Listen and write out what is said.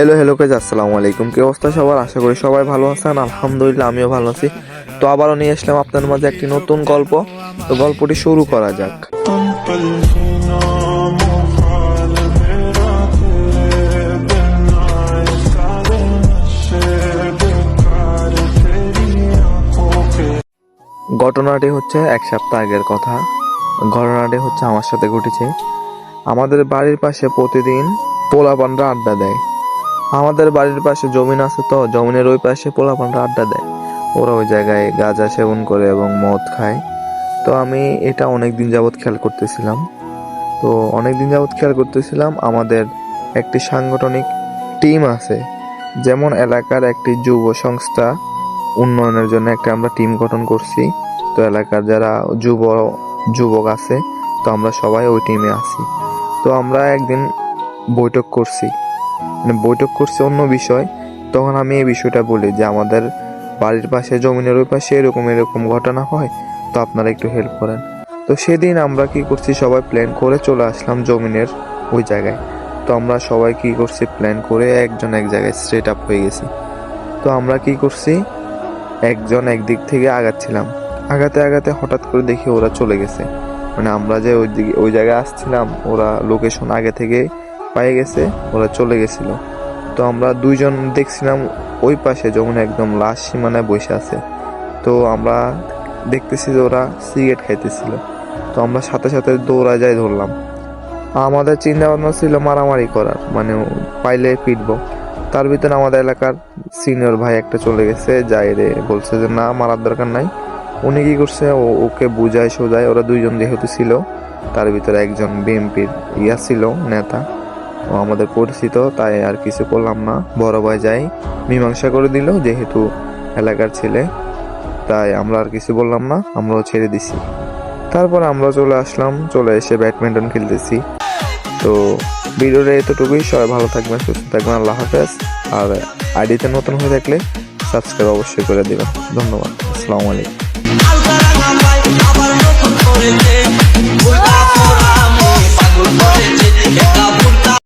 Hello hello কাজ আসসালামু আলাইকুম। কি অবস্থা সবার? আশা করি সবাই ভালো আছেন। আলহামদুলিল্লাহ, আমিও ভালো আছি। তো আবারও নিয়ে আসলাম আপনার মাঝে একটি নতুন গল্প। তো গল্পটি শুরু করা যাক। ঘটনাটি হচ্ছে এক সপ্তাহ আগের কথা। ঘটনাটি হচ্ছে আমার সাথে ঘটেছে। আমাদের বাড়ির পাশে প্রতিদিন পোলাপানরা আড্ডা দেয়। আমাদের বাড়ির পাশে জমিন আছে তো, জমিনের ওই পাশে পোলাপানরা আড্ডা দেয়। ওরা ওই জায়গায় গাঁজা সেবন করে এবং মদ খায়। তো আমি এটা অনেক দিন যাবৎ খেয়াল করতেছিলাম। তো অনেক দিন যাবৎ খেয়াল করতেছিলাম, আমাদের একটি সাংগঠনিক টিম আছে, যেমন এলাকার একটি যুব সংস্থা উন্নয়নের জন্য একটা আমরা টিম গঠন করছি। তো এলাকার যারা যুব, যুবক আছে, তো আমরা সবাই ওই টিমে আছি। তো আমরা একদিন বৈঠক করছি। মানে বৈঠক করছে অন্য বিষয়, তখন আমি এই বিষয়টা বলি যে আমাদের বাড়ির পাশে, জমিনের ওই পাশে এরকম এরকম ঘটনা হয়, তো আপনারা একটু হেল্প করেন। তো সেদিন আমরা কি করছি, সবাই প্ল্যান করে চলে আসলাম জমিনের ওই জায়গায়। তো আমরা সবাই কি করছি প্ল্যান করে একজন এক জায়গায় স্ট্রেট আপ হয়ে গেছি। তো আমরা কি করছি, একজন একদিক থেকে আগাচ্ছিলাম। আগাতে আগাতে হঠাৎ করে দেখি ওরা চলে গেছে। মানে আমরা যে ওই দিকে ওই জায়গায় আসছিলাম, ওরা লোকেশন আগে থেকে পায়ে গেছে, ওরা চলে গেছিল। তো আমরা দুইজন দেখছিলাম ওই পাশে যখন একদম লাশ সীমানায় বসে আছে। তো আমরা দেখতেছি যে ওরা সিগারেট খাইতেছিল। তো আমরা সাথে সাথে দৌড়া যাই ধরলাম। আমাদের চিন্তা ভাবনা ছিল মারামারি করার মানে পাইলে ফিরবো তার ভিতরে আমাদের এলাকার সিনিয়র ভাই একটা চলে গেছে, যাই রে, বলছে যে না, মারার দরকার নাই। উনি কি করছে ওকে বুঝায় সোজায় ওরা দুইজন যেহেতু ছিল, তার ভিতরে একজন বিএনপির ইয়া ছিল, নেতা। আমাদের পরিচিত, তাই আর কিছু করলাম না। বড় ভাই যাই মীমাংসা করে দিল, যেহেতু এলাকার ছেলে, তাই আমরা আর কিছু বললাম না, আমরাও ছেড়ে দিছি। তারপর আমরা চলে আসলাম, চলে এসে ব্যাডমিন্টন খেলতেছি। তো ভিডিওটা এতটুকুই, সবাই ভালো থাকবেন, সুস্থ থাকবেন, আল্লাহ হাফেজ। আর আইডিতে নতুন হয়ে থাকলে সাবস্ক্রাইব অবশ্যই করে দেবেন। ধন্যবাদ, আসসালামু আলাইকুম।